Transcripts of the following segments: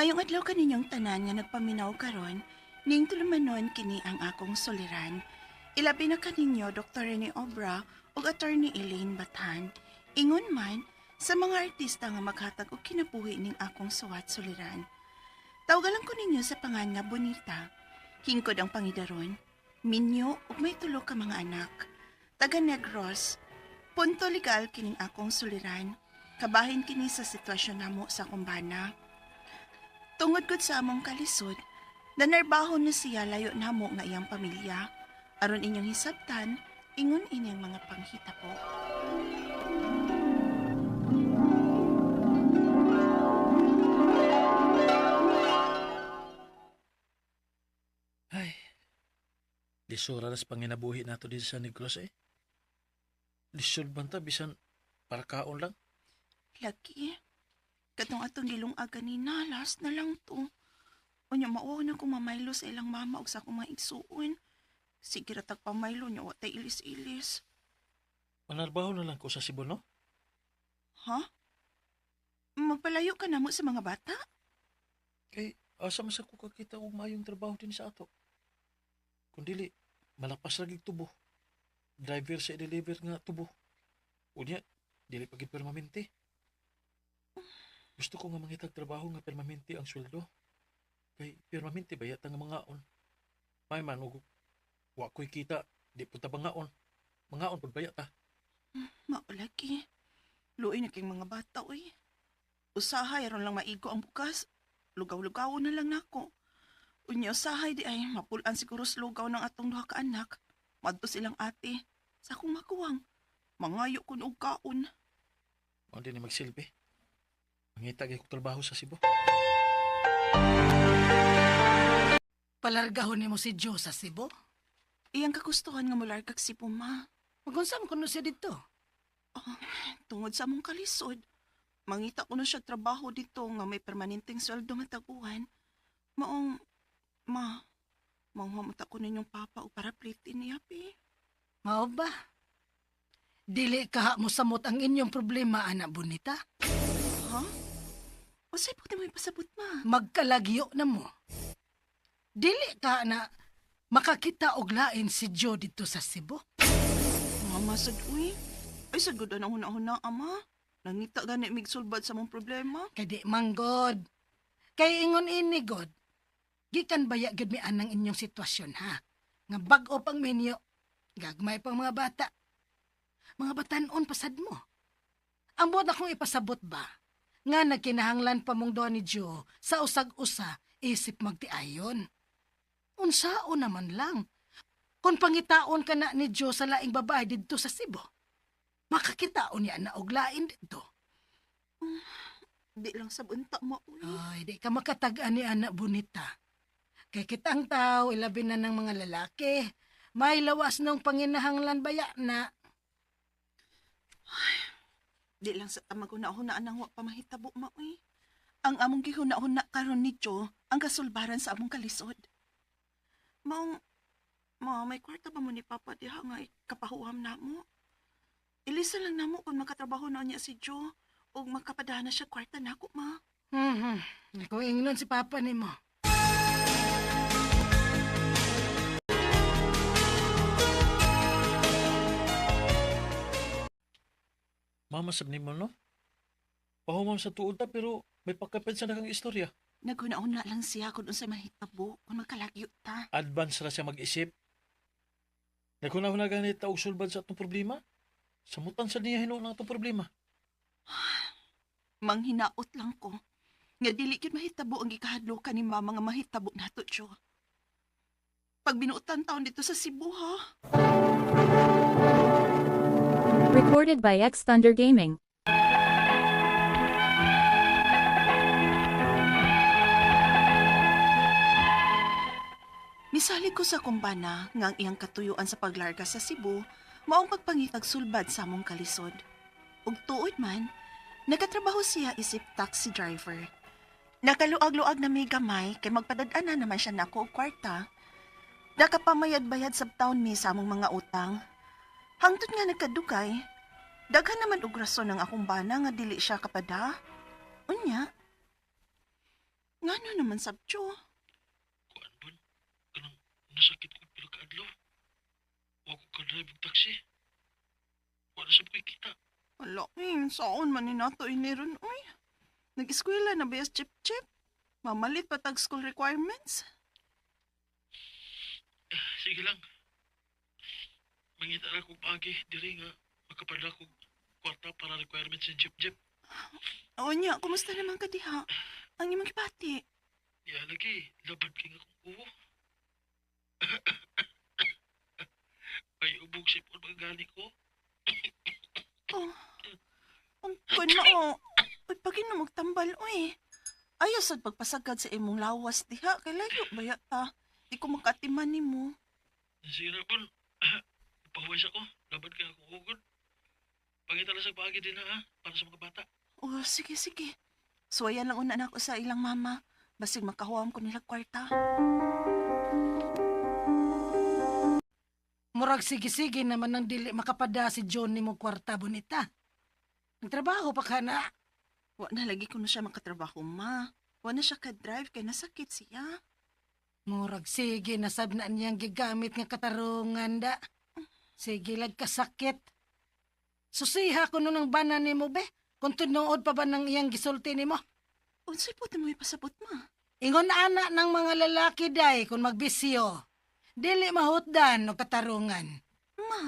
Maayong adlaw kaninyong tanan nga nagpaminaw karon, ning tulumanon kini ang akong soliran. Ilabi na kaninyo Dr. Rene Obra ug Attorney Elaine Batan. Ingon man sa mga artista nga maghatag og kinabuhi ning akong suwat soliran. Tawagalan ko ninyo sa pangan nga Bonita. Hingkod ang pangidaron. Minyo ug may tulo ka mga anak. Taga Negros. Punto legal kining akong suliran. Kabahin kini sa sitwasyon namo sa kumbana. Tungod gud sa among kalisod, nanarbahon na siya layo namo nga iyang pamilya. Aron inyong hisabtan, ingon inyang mga panghita po. Ay, lisura nas panginabuhi nato din sa Negros eh. Lisod banta bisan para kaon lang. Lagi, katong atong gilong ganina, last na lang to. Unya mao na ko mamaylo sa ilang mama ug sa akong mga igsuon. Sige ra tag pamaylo nya wa tay ilis-ilis. Manarbaho na lang ko sa Cebu, no? Ha? Magpalayo ka namo sa mga bata? Kay asa man sa ko kakita og mayong trabaho din sa ato. Kung dili, malapas lagi tubo. Driver sa deliver nga tubo. Unya, dili pagid permanente. Gusto ko nga mangitag trabaho nga permanente ang sweldo. Kay permanente bayat ang mga on. May man ug wa ko'y kita, di punta bangaon. Mangaon pud bayat ta. Mao lagi. Luoy na kay mga bata oy. Usahay aron lang maigo ang bukas. Lugaw-lugaw na lang nako. Unya usahay di ay mapulan siguro sa lugaw ng atong duha ka anak. Madto silang ate. Sa akong makuwang. Mangayo kun og kaon. Mao din magsilbi. Mangitag ako trabaho sa Cebu. Palargahon nimo si Joe sa Cebu? Iyang kagustuhan nga mular kag si Puma. Magunsam kuno siya dito. Tungod sa among kalisod. Mangita ko na siya trabaho dito nga may permanenteng sweldo nga taguan. Maong, ma, manghamuta ko ninyong papa o para plitin niya, pi. Mao ba? Dili ka mo samot ang inyong problema, anak bonita. Ha? O sa'yo po mo ipasabot, ma. Magkalagyo na mo. Dili ka na makakita og lain si Joe dito sa Cebu. Mama, sad, uy. Ay, sad, gud ang huna-huna, ama. Nangita gani mig sulbad sa mong problema. Kay di manggod. Kay ingon ini god. Gikan baya gid mi anang inyong sitwasyon ha. Nga bag-o pang menyo. Gagmay pang mga bata. Mga batanon pasad mo. Ang buot akong ipasabot ba? Nga nagkinahanglan pa mong doa ni Joe sa usag-usa isip magtiayon. Unsao naman lang. Kung pangitaon ka na ni Joe sa laing babae didto sa Cebu, makakitaon niya na og lain didto. Di lang sa bunta mo. Ay, di ka makatagaan ni anak bonita. Kay kitang tao, ilabi na ng mga lalaki. May lawas nung panginahanglan baya na. Di lang sa tamag huna-hunaan ang wa pamahitabo, ma, uy. Ang among gihuna-huna karon ni Joe, ang kasulbaran sa among kalisod. Maong, ma, may kwarta ba mo ni Papa diha nga kapahuham na mo? Ilisa lang namo kung makatrabaho na niya si Joe o makapadana siya kwarta na ako, ma. Hmm, Ako ingnon si Papa ni mo. Mama sab nimo no? Pahuman sa tuod ta pero may pagkapit sa nakang istorya. Naghuna-huna lang siya kung sa mahitabo kung magkalagyo ta. Advance ra siya mag-isip. Nagkunahuna ganit ta og sulbad sa atong problema. Samutan sa niya hinuon ang atong problema. Manghinaot lang ko. Nga dili gyud mahitabo ang gikahadlokan ni mama nga mahitabo nato, Joe. Pag binuotan taon dito sa Cebu, ha? Recorded by X Thunder Gaming. Misali ko sa kumbana nga ang iyang katuyuan sa paglarga sa Cebu maong pagpangitag sulbad sa among kalisod. Ug tuod man, nagatrabaho siya isip taxi driver. Nakaluag-luag na may gamay kay magpadad-ana naman siya nako og kwarta. Nakapamayad-bayad sa taon mi sa among mga utang. Hangtod nga nagkadugay, daghan naman og rason ng akong bana nga dili siya kapada. Unya, Ngano naman sabcho? Kuan ba? Kanang nasakit ko pila ka adlaw. Wa ko ka drive taxi. Wa na sab ko'y kita. Wala, eh, saan man ni nato iniron, uy. Nag-eskwela na bayas chip-chip. Mamalit pa tag school requirements. Sige lang. Mangita na kong pagi, diri nga makapada ko kwarta para requirements ng Jeep Jeep. O niya, kumusta naman ka diha? Ang imong kipati. Di lagi, labad king akong uwo. Ay, ubog sipon paggali ko. Oh, ang kun mo, oh. Uy, pagin na magtambal, uy. Ayaw sad pagpasagad sa imong lawas diha. Kay layo ba yata? Di ko makatiman ni mo. Nasira po. Pahuwas ako, labad king akong ugod. Pangita lang sa pagi din ha, para sa mga bata. Oh, sige, sige. Suwayan lang una na ako sa ilang mama. Basig makahuam ko nila kwarta. Murag sige-sige naman nang dili makapada si John ni mo kwarta bonita. Nagtrabaho pa ka na. Wa na lagi ko na siya makatrabaho, ma. Wa na siya ka-drive kay nasakit siya. Murag sige nasab na niyang gigamit nga katarungan da. Sige lag kasakit. Susiha ko nun ang bana ni mo be. Kung tinuod pa ba ng iyang gisulti ni mo? Unsay po mo ipasabot, ma? Ingon ana ng mga lalaki day kung magbisyo. Dili mahutdan o katarungan. Ma.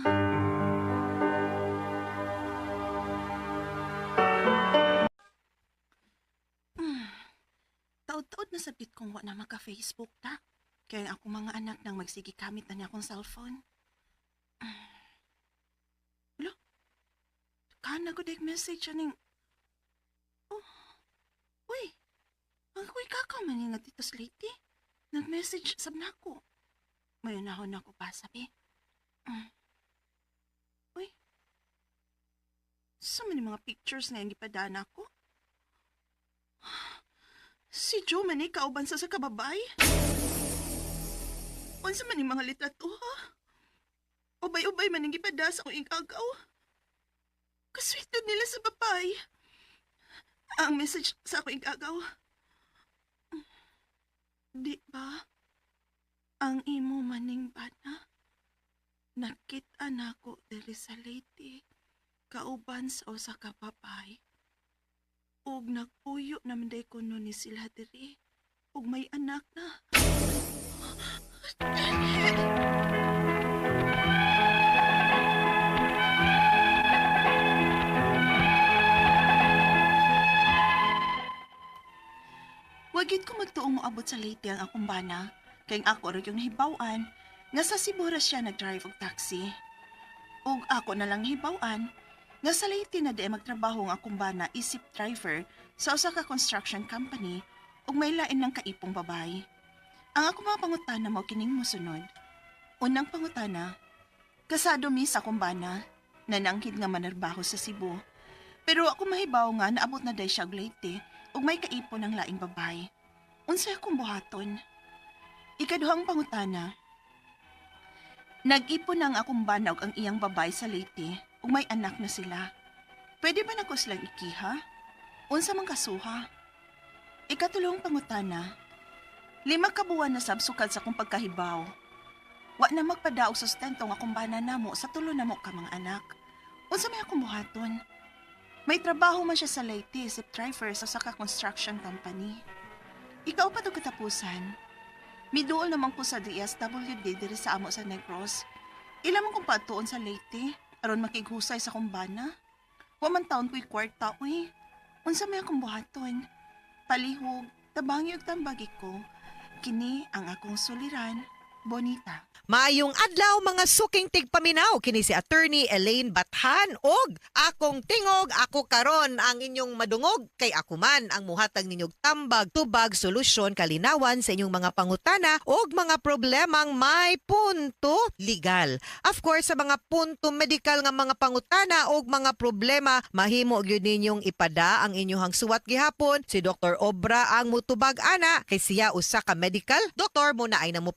Hmm. Taod-taod na sabit kong wa na maka-Facebook ta. Kaya ako mga anak nang magsigi kamit na niya akong cellphone. Hmm. Lo? Kana ko dek message aning... Oh. Uy. Ang kuy kakaw man nga dito sa lady. Nag-message sab na ako. May unahon ako pa sabi. Mm. Uy. Sa mga pictures nga yung gipadana ko? Si Joe man kauban sa sa kababay? Unsa man yung mga litrato ha? Ubay-ubay man yung gipada sa akong igagaw. Kasweet na nila sa babay. Ang message sa akong igagaw. Di ba? Ang imo maning bana. Nakita na ko diri sa lady. Kauban sa usa ka babay. Ug nagpuyo naman day ko ni sila diri. Ug may anak na. Wagid ko magtuong moabot sa late ang akong bana. Kay ang ako rin yung nahibawan nga sa Sibura siya nag-drive og taxi. Ug ako na lang nahibawan nga sa late na di magtrabaho ang akong bana isip driver sa usa ka construction company ug may lain ng kaipong babay. Ang ako mga pangutana mo kining mosunod. Unang pangutana, kasado mi sa akong bana, nananghid nga manarbaho sa Cebu. Pero ako mahibaw nga naabot na day siya og Leyte ug may kaipon ng laing babay. Unsay akong buhaton? Ikaduhang pangutana. Nag-ipon ang akong bana ug ang iyang babay sa Leyte ug may anak na sila. Pwede ba nako silang ikiha? Unsa man kasuha? Ikatulong pangutana. Lima ka buwan na sabsukad sa akong pagkahibaw. Wa na magpadaog sustento nga akong bana namo sa tulo namo ka mga anak. Unsa may akong buhaton? May trabaho man siya sa Leyte, isip driver sa saka construction company. Ikaw pa to katapusan. Miduol naman ko sa DSWD diri sa amo sa Negros. Ila man kong patuon sa Leyte, aron makighusay sa kumbana. Wa man taon ko'y kwarta, uy. Unsa may akong buhaton? Palihog, tabangi ug tambagi ko. Kini ang akong suliran, Bonita. Maayong adlaw mga suking tigpaminaw kini si attorney Elaine Bathan og akong tingog ako karon ang inyong madungog kay ako man ang muhatag ninyong tambag tubag solusyon kalinawan sa inyong mga pangutana og mga problemang may punto legal. Of course sa mga punto medical nga mga pangutana og mga problema mahimo gyud ninyong ipada ang inyong suwat gihapon si Dr. Obra ang mutubag ana kay siya usa ka medical doktor mo na ay namo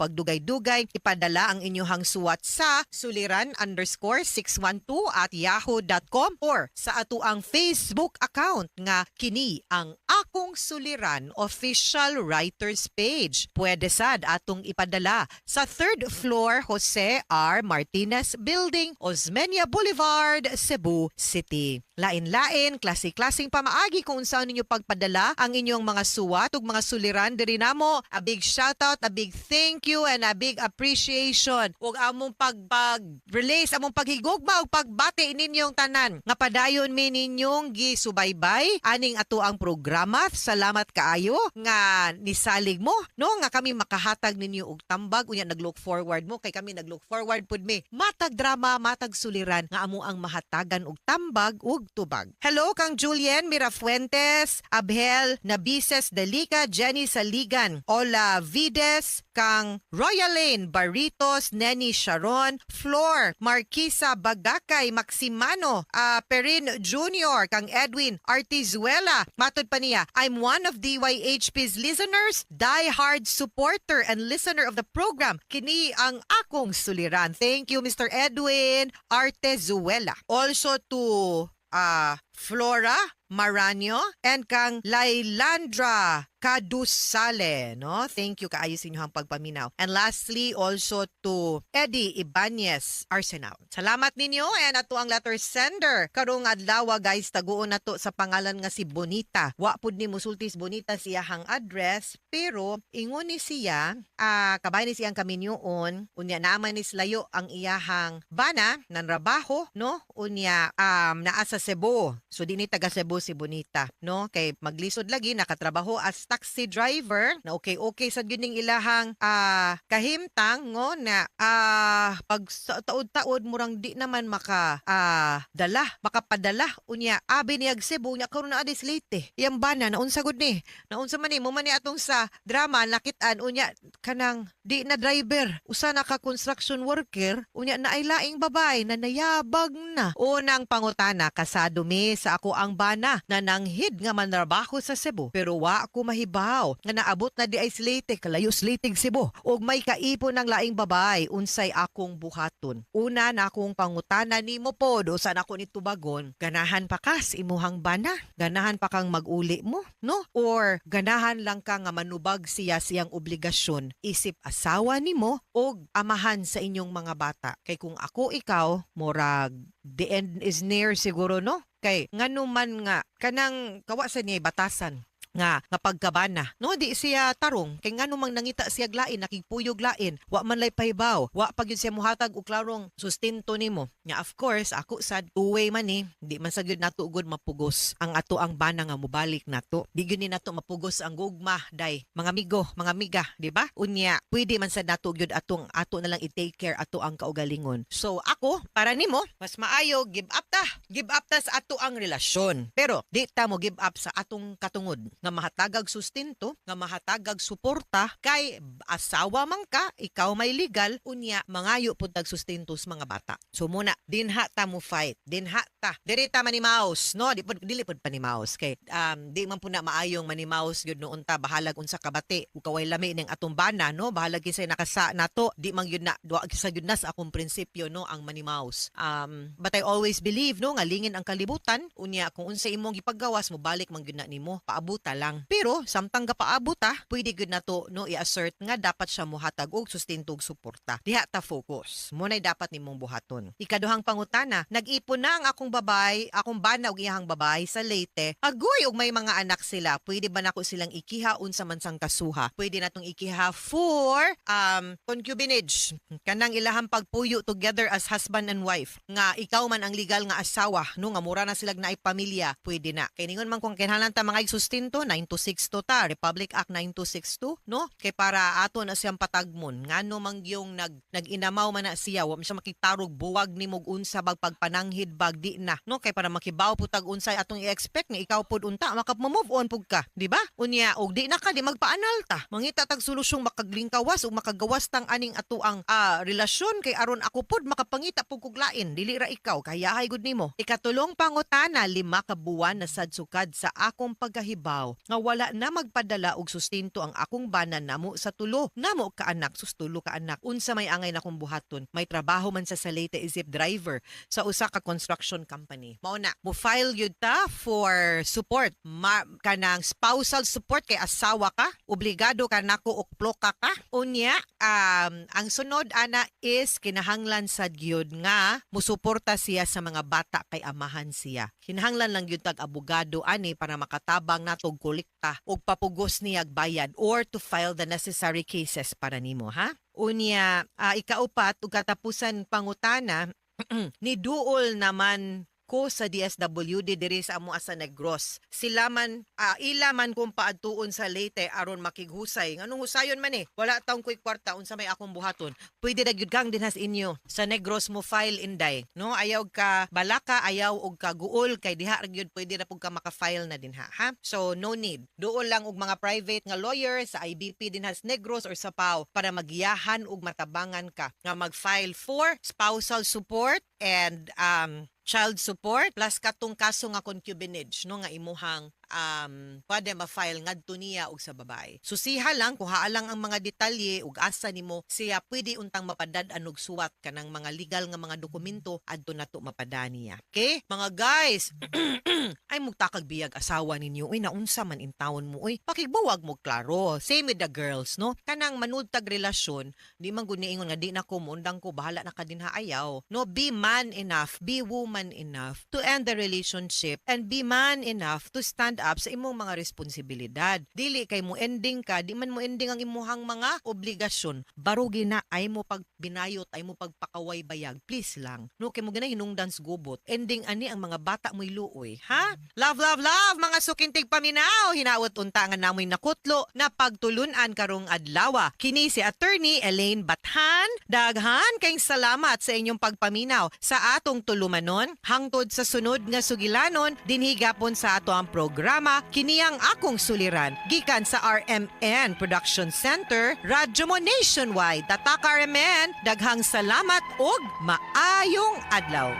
pagdugay-dugay ipadala ang inyong suwat sa suliran underscore 612 at yahoo.com or sa ato ang Facebook account nga kini ang ako Akong Suliran official writers page. Pwede sad atong ipadala sa third floor Jose R. Martinez Building, Osmeña Boulevard, Cebu City. Lain-lain, klase-klaseng pamaagi kung saan ninyo pagpadala ang inyong mga suwat ug mga suliran diri namo. A big shoutout, a big thank you and a big appreciation. Ug among pagpag-release, among paghigugma ug pagbati ninyong tanan. Nga padayon mi ninyong gisubaybay aning ato ang programa. Salamat kaayo nga nisalig mo no nga kami makahatag ninyo og tambag unya naglook forward mo kay kami naglook forward pud mi. Matag drama, matag suliran nga amo ang mahatagan og tambag ug tubag. Hello kang Julien Mirafuentes, Abhel Nabises Delica, Jenny Saligan, Ola Vides, kang Royal Lane Barritos, Nenny Sharon, Flor, Marquisa Bagakay, Maximano, ah, Perin Jr., kang Edwin Artizuela. Matod pa niya, I'm one of DYHP's listeners, die-hard supporter and listener of the program. Kini ang akong suliran. Thank you, Mr. Edwin Artezuela. Also to ah, Flora Maranyo and kang Lailandra Kadusale, no? Thank you kaayo sa inyong pagpaminaw. And lastly, also to Eddie Ibanez Arsenal. Salamat ninyo and ato ang letter sender. Karong adlaw guys, taguon na to sa pangalan nga si Bonita. Wa pud ni musultis Bonita siyahang address, pero ingon ni siya, ah kabay ni siyang kaminyoon, unya naman ni layo ang iyahang bana nan rabaho, no? Unya um naa sa Cebu. So dinhi taga Cebu si Bonita, no? Kay maglisod lagi nakatrabaho as taxi driver na okay okay sa gyud ilahang ah kahimtang ngo na ah pag taod-taod murang di naman maka ah dala makapadala. Unya abi ni Cebu nya karon na adis late. Yang bana naunsa gud ni? Naunsa man ni? Mo man ni atong sa drama nakit-an unya kanang di na driver. Usa na ka construction worker. Unya na ay laing babay na nayabag na. Unang pangutana kasado mi sa ako ang bana na nanghid nga manrabaho sa Cebu. Pero wa ako mahibaw nga naabot na di ay slate kalayo slating Cebu ug may kaipon ng laing babay unsay akong buhaton una na akong pangutana nimo pod usa na ako ni tubagon ganahan pa kas imuhang bana ganahan pa kang maguli mo no or ganahan lang ka nga manubag siya siyang obligasyon isip asawa nimo o amahan sa inyong mga bata kay kung ako ikaw morag the end is near siguro no kay ngano man nga kanang kawa sa niya batasan nga nga pagkabana no di siya tarong. Kay ngano mang nangita siya lain nakigpuyog lain. Wa man lay pahibaw wa pa gyud siya muhatag og klarong sustento nimo nga of course ako sad uway man ni di man sa gyud nato ugod mapugos ang ato ang bana nga mobalik nato. Di gyud ni nato mapugos ang gugma day. Mga amigo mga amiga di ba? Unya pwede man sad nato gyud atong ato na lang i-take care ato ang kaugalingon. So ako para nimo mas maayo give up ta. Give up ta sa ato ang relasyon. Pero di ta mo give up sa atong katungod. Nga mahatagag sustento nga mahatagag suporta kay asawa man ka ikaw may legal unya mangayo pud tag sustento sa mga bata. So muna dinha ta mo fight. Dinha ta. Diri ta manimaus no? Di pud dili pud panimaus kay um di man pud na maayong manimaus gyud noon ta bahalag unsa kabati ug kaway lami ning atong bana no? Bahalag kisay nakasa nato di man gyud na duwa sa gyud na sa akong prinsipyo no? Ang manimaus um but I always believe no? Nga lingin ang kalibutan. Unya kung unsa imong gipaggawas mo balik man gyud na nimo. Paabuta lang. Pero samtang ah, pwede gyud na to no? I-assert nga dapat siya mohatag og sustento ug suporta. Diha ta focus. Mo dapat nimong buhaton ikaduhang pangutana nag-ipon na ang akong babay akong bana og iyahang babay sa Leyte. Agoy og may mga anak sila. Pwede ba nako silang ikiha unsa man sang kasuha? Pwede natong ikiha for um concubinage. Kanang ilahang pagpuyo together as husband and wife. Nga ikaw man ang legal nga asawa. No nga mura na silag na pamilya. Pwede na. Kay ningon man kung kinahanglan ta mga sustento 9262 ta. Republic Act 9262 no? Kay para ato na siyang patagmon. Ngano man yung nag naginamaw man na siya wa siya makitarog buwag ni mog unsa bag pagpananghid bag di na no? Kay para makibaw pud tag unsay atong i-expect nga ikaw pud unta makapmo-move on pud ka di ba? Unya og di na ka di magpaanal ta. Mangita tag solusyong makaglingkawas ug makagawas tang aning ato ang ah, relasyon kay aron ako pud makapangita pug kog lain. Dili ra ikaw kayahay gud nimo. Ikatulong pangutana lima ka buwan na sad sukad sa akong pagkahibaw sapaw nga wala na magpadala og sustento ang akong bana namo sa tulo. Namo ka anak sus tulo ka anak. Unsa may angay na kong buhaton? May trabaho man sa Salete isip driver sa usa ka construction company. Mao na mo file yun ta for support. Ma, kanang spousal support kay asawa ka? Obligado ka nako og ploka ka? Unya um, ang sunod ana is kinahanglan sa gyud nga musuporta siya sa mga bata kay amahan siya. Kinahanglan lang gyud tag abogado ani para makatabang natog kolekta og papugos niya bayad or to file the necessary cases para nimo ha unya ah, ikaupat ug katapusan pangutana ni duol naman ko sa DSWD diri sa amo asa Negros. Sila man ah, ila man kung paadtuon sa Leyte aron makighusay. Nganong husayon man eh. Wala taong kuy kwarta unsa may akong buhaton. Pwede ra gyud kang dinhas inyo sa Negros mo file inday. No ayaw ka balaka, ayaw og ka guol kay diha gyud pwede ra pug ka maka-file na dinha ha. So no need. Duol lang og mga private nga lawyer sa IBP dinhas Negros or sa PAO para magiyahan og matabangan ka nga mag-file for spousal support and um child support plus katong kaso nga concubinage no nga imuhang um pwede ma-file ngadto niya og sa babae. Susiha lang kung haalang ang mga detalye ug asa nimo siya pwede untang mapadad-an og suwat kanang mga legal nga mga dokumento adto nato mapada niya. Okay? Mga guys, ay mugtakag biyag asawa ninyo uy naunsa man in town mo uy pakigbuwag mo klaro same with the girls no kanang manudtag relasyon di man gud niingon nga di na ko mundang ko bahala na ka dinha ayaw no be man enough be woman enough to end the relationship and be man enough to stand up sa imong mga responsibilidad. Dili kay mo ending ka di man mo ending ang imuhang mga obligasyon. Barugi na ay mo pag binayot ay mo pagpakaway bayag please lang. No kay mo ganay hinungdan gubot. Ending ani ang mga bata mo'y luoy ha? Love love love mga sukintig paminaw. Hinawot unta nga namoy nakutlo na pagtulunan karong adlaw kini si attorney Elaine Bathan. Daghan kayong salamat sa inyong pagpaminaw sa atong tulumanon. Hangtod sa sunod nga sugilanon dinhigapon sa ato ang programa kini ang akong suliran gikan sa RMN Production Center Radyo mo Nationwide. Tatak RMN daghang salamat og maayong adlaw